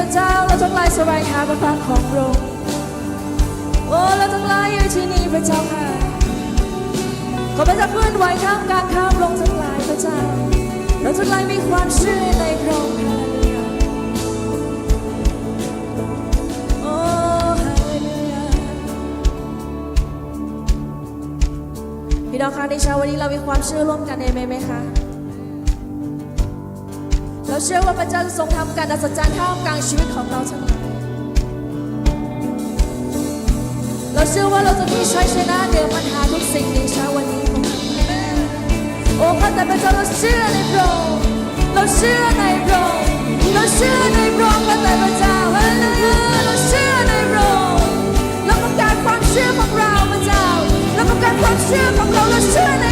พระเจ้าเราทั้งหลายแสวงหาพระพักของพระองค์โอ้เราทั้งหลายอยู่ที่นี่พระเจ้าค่ะขอพระเจ้าเคลื่อนไหวข้ามกลางข้ามลงทั้งหลายพระเจ้าเราทั้งหลายมีความเชื่อในพระองค์ฮาเลียโอ้ฮาเลียพี่น้องคะในเช้าวันนี้เรามีความเชื่อร่วมกันเองไหมคะ เชื่อว่าพระเจ้าจะทรงทำการอัศจรรย์ท่ามกลางชีวิตของเราทั้งหลายเราเชื่อว่าเราจะมีชัยชนะเหนือปัญหาทุกสิ่งในเช้าวันนี้ของเราโอ้ข้าแต่พระเจ้าเราเชื่อในพระองค์เราเชื่อในพระองค์เราเชื่อในพระองค์ข้าแต่พระเจ้าฮาเลลูยาเราเชื่อในพระองค์เราต้องการความเชื่อของเราพระเจ้าเราต้องการความเชื่อของเราเราเชื่อใน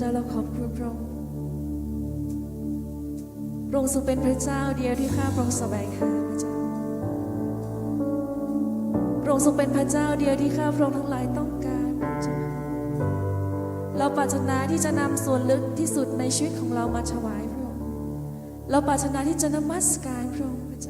จ้าเราขอบคุณพระองค์พระองค์ทรงเป็นพระเจ้าเดียวที่ข้าพระองค์แสวงหาพระเจ้าพระองค์ทรงเป็นพระเจ้าเดียวที่ข้าพระองค์ทั้งหลายต้องการพระเจ้าเราปรารถนาที่จะนำส่วนลึกที่สุดในชีวิตของเรามาถวายพระองค์เราปรารถนาที่จะนมัสการพระองค์พระเจ้า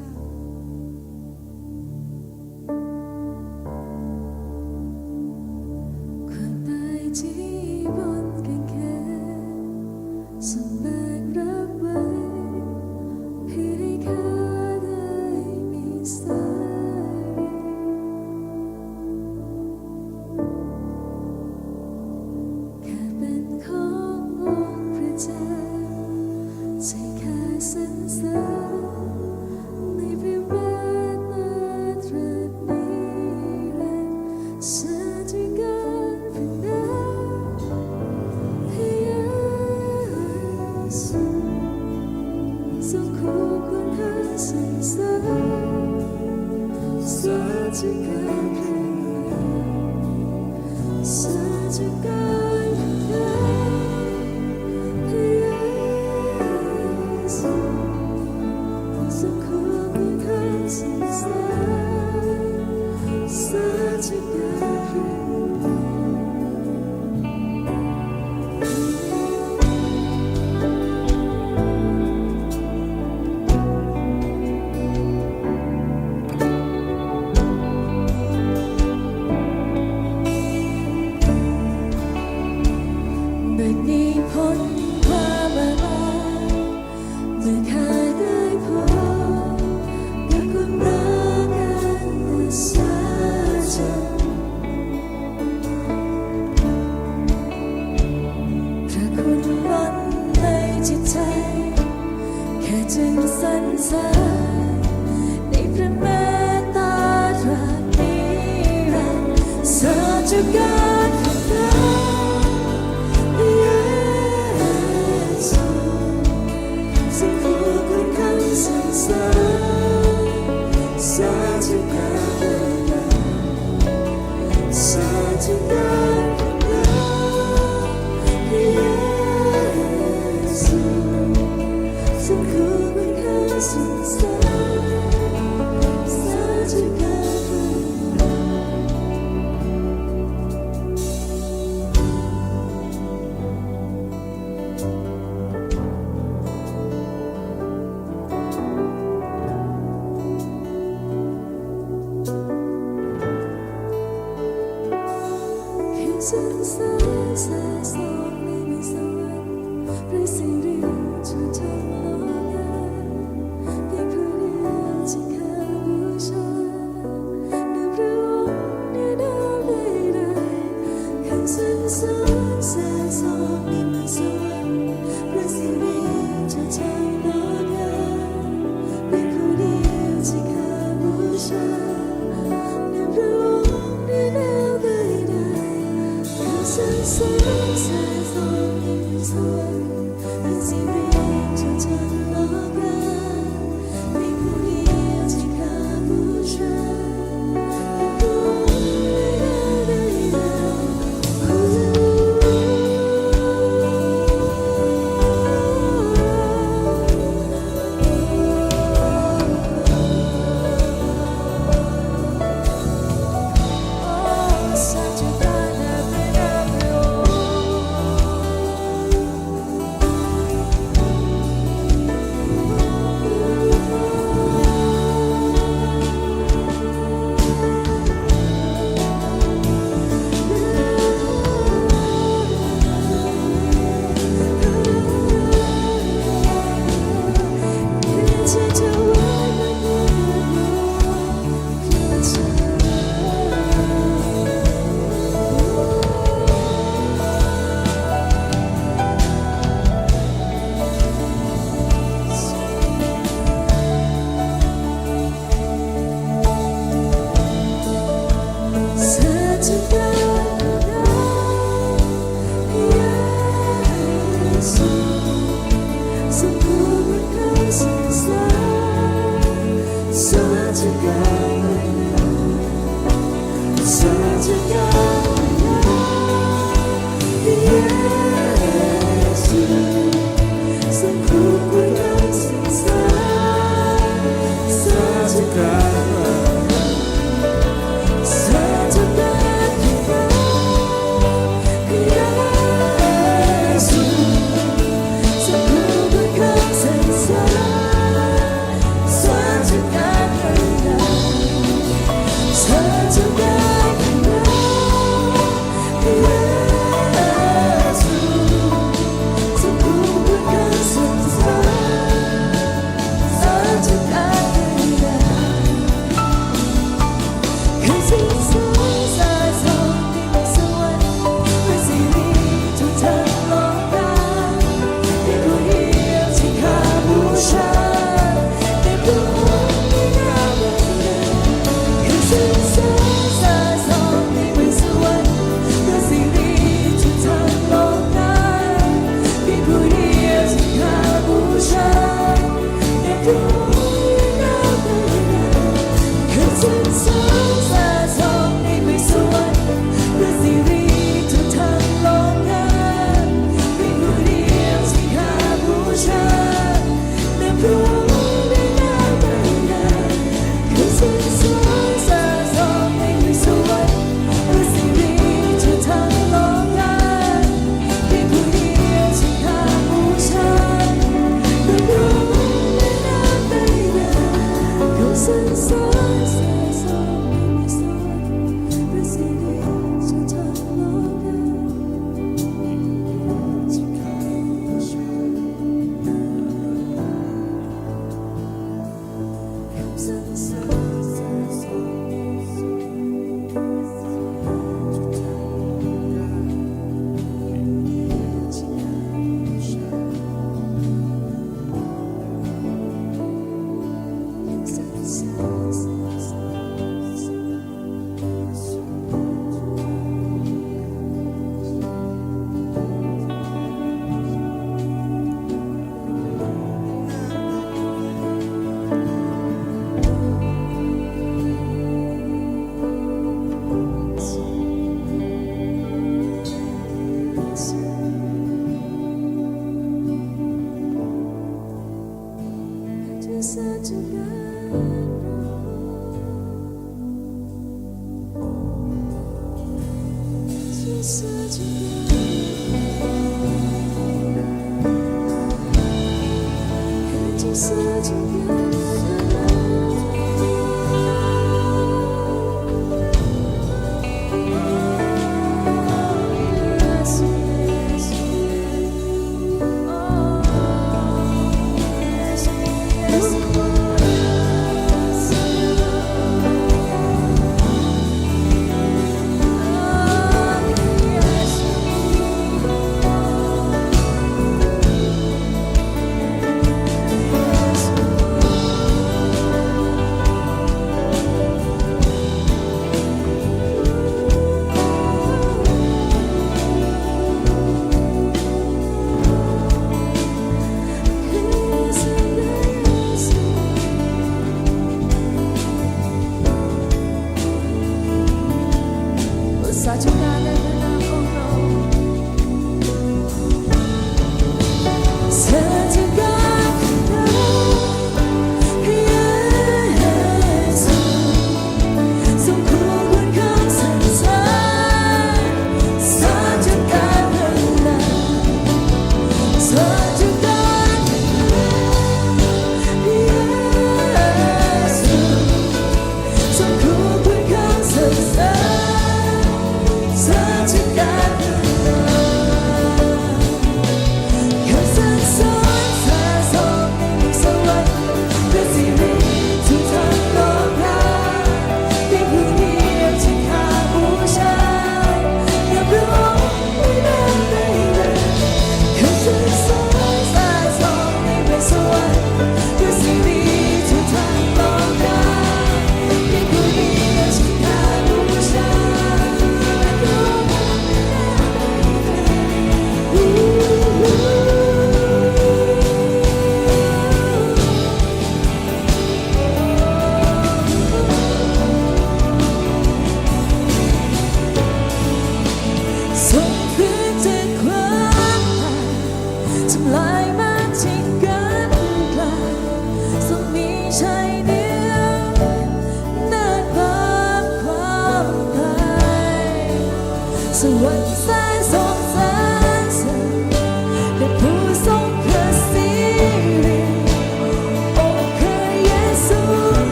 ซู จึงสรรสริในพระเมตตาตรานิรันดร์เกัน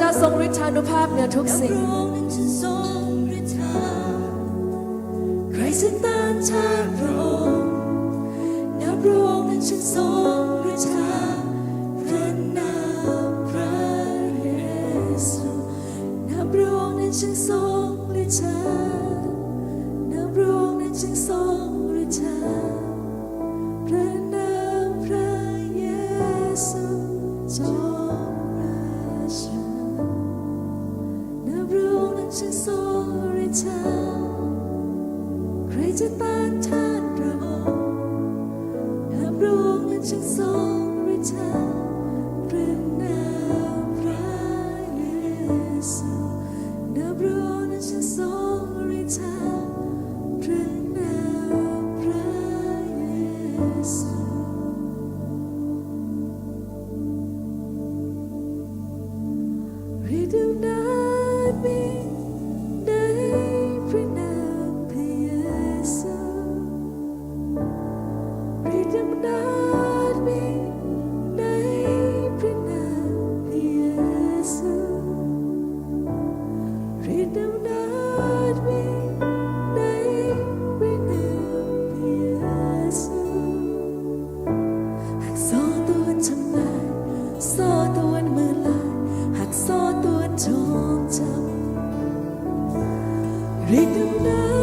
จ้าทรงฤทธานุภาพเหนือทุกสิ่งใครจะต้านทานพระองค์นับพระองค์นั้นฉันทรงฤทธาพระนามพระเยซูนับพรองค์นั้นฉันทรงฤทธานับพรองค์นั้นฉันทรง listen. โซตัวจองจำเรียกน้ำ